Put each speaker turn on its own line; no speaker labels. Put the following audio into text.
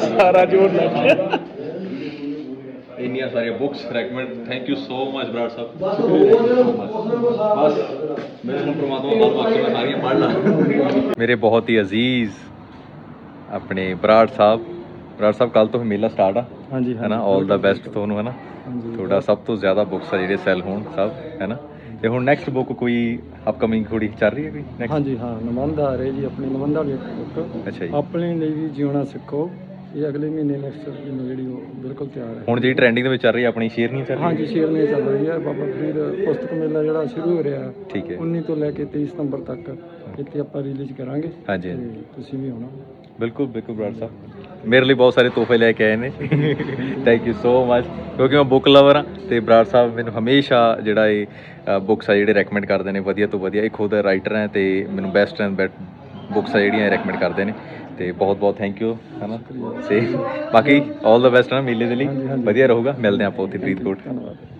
ਸਾਰਾ ਜੋੜ ਲੱਗ ਗਿਆ।
ਇੰਨੀਆਂ ਸਾਰੀਆਂ books recommend thank you so much Brar Sahib. ਬਸ ਮੇਰੇ ਨੂੰ ਪ੍ਰਮਾਤਮਾ ਬਹੁਤ ਬਖਸ਼ੇ ਮੈਂ ਸਾਰੀਆਂ ਪੜ੍ਹ ਲਾਂ। ਮੇਰੇ ਬਹੁਤ ਹੀ ਅਜ਼ੀਜ਼ ਆਪਣੇ ਬਰਾੜ ਸਾਹਿਬ। ਬਰਾੜ ਸਾਹਿਬ ਕੱਲ ਤੋਂ ਮੇਲਾ ਸਟਾਰਟ ਆ।
ਹਾਂਜੀ
ਹੈ ਨਾ ਆਲ ਦਾ ਬੈਸਟ ਤੁਹਾਨੂੰ ਹੈ ਨਾ
ਹਾਂਜੀ।
ਤੁਹਾਡਾ ਸਭ ਤੋਂ ਜ਼ਿਆਦਾ ਬੁੱਕਸ ਆ ਜਿਹੜੇ ਸੈਲ ਹੋਣ ਸਭ ਹੈ ਨਾ ਤੇ ਹੁਣ ਨੈਕਸਟ ਬੁੱਕ ਕੋਈ ਅਪਕਮਿੰਗ ਥੋੜੀ ਚੱਲ ਰਹੀ ਹੈ ਕੋਈ? Next?
ਹਾਂਜੀ ਹਾਂ ਨਿਬੰਧ ਆ ਰਹੇ ਜੀ ਆਪਣੀ ਨਿਬੰਧ ਵਾਲੀ ਬੁੱਕ
ਅੱਛਾ ਜੀ।
ਆਪਣੇ ਲਈ ਵੀ ਜਿਉਣਾ ਸਿੱਖੋ। ਇਹ ਅਗਲੇ ਮਹੀਨੇ ਨੈਕਸਟ ਮਹੀਨੇ ਜਿਹੜੀ ਉਹ ਬਿਲਕੁਲ ਤਿਆਰ ਹੈ।
ਹੁਣ ਜਿਹੜੀ ਟ੍ਰੈਂਡਿੰਗ ਦੇ ਵਿੱਚ ਚੱਲ ਰਹੀ ਹੈ ਆਪਣੀ ਸ਼ੇਅਰ ਨਹੀਂ ਚੱਲ ਰਹੀ
ਹਾਂਜੀ ਸ਼ੇਰਨੀ ਚੱਲ ਰਹੀ ਹੈ। ਬਾਬਾ ਫਰੀਦ ਪੁਸਤਕ ਮੇਲਾ ਜਿਹੜਾ ਸ਼ੁਰੂ ਹੋ ਰਿਹਾ
ਠੀਕ ਹੈ।
19 ਤੋਂ ਲੈ ਕੇ 23 ਸਤੰਬਰ ਤੱਕ ਇੱਥੇ ਆਪਾਂ ਰਿਲੀਜ਼ ਕਰਾਂਗੇ।
ਹਾਂਜੀ ਹਾਂਜੀ।
ਤੇ ਤੁਸੀਂ ਵੀ ਆਉਣਾ।
ਬਿਲਕੁਲ ਬਿਲਕੁਲ ਬਰਾੜ ਸਾਹਿਬ। ਮੇਰੇ ਲਈ ਬਹੁਤ ਸਾਰੇ ਤੋਹਫੇ ਲੈ ਕੇ ਆਏ ਨੇ। ਥੈਂਕ ਯੂ ਸੋ ਮਚ ਕਿਉਂਕਿ ਮੈਂ ਬੁੱਕ ਲਵਰ ਆ ਤੇ ਬਰਾੜ ਸਾਹਿਬ ਮੈਨੂੰ ਹਮੇਸ਼ਾ ਜਿਹੜਾ ਇਹ ਬੁੱਕਸ ਆ ਜਿਹੜੇ ਰეკਮੈਂਡ ਕਰਦੇ ਨੇ ਵਧੀਆ ਤੋਂ ਵਧੀਆ। ਇਹ ਖੁਦ ਰਾਈਟਰ ਹੈ ਤੇ ਮੈਨੂੰ ਬੈਸਟ ਐਂਡ ਬੈਟ ਬੁੱਕਸ ਆ ਜਿਹੜੀਆਂ ਰეკਮੈਂਡ ਕਰਦੇ ਨੇ। ਤੇ ਬਹੁਤ ਬਹੁਤ ਥੈਂਕ ਯੂ ਹਨਾ? ਸੇ ਬਾਕੀ 올 ਦਾ ਬੈਸਟ ਨਾ ਮੇਲੇ ਦੇ ਲਈ। ਵਧੀਆ ਰਹੂਗਾ। ਮਿਲਦੇ ਆਪਾਂ ਉੱਥੇ ਫਰੀਦਕੋਟ।
ਧੰਨਵਾਦ।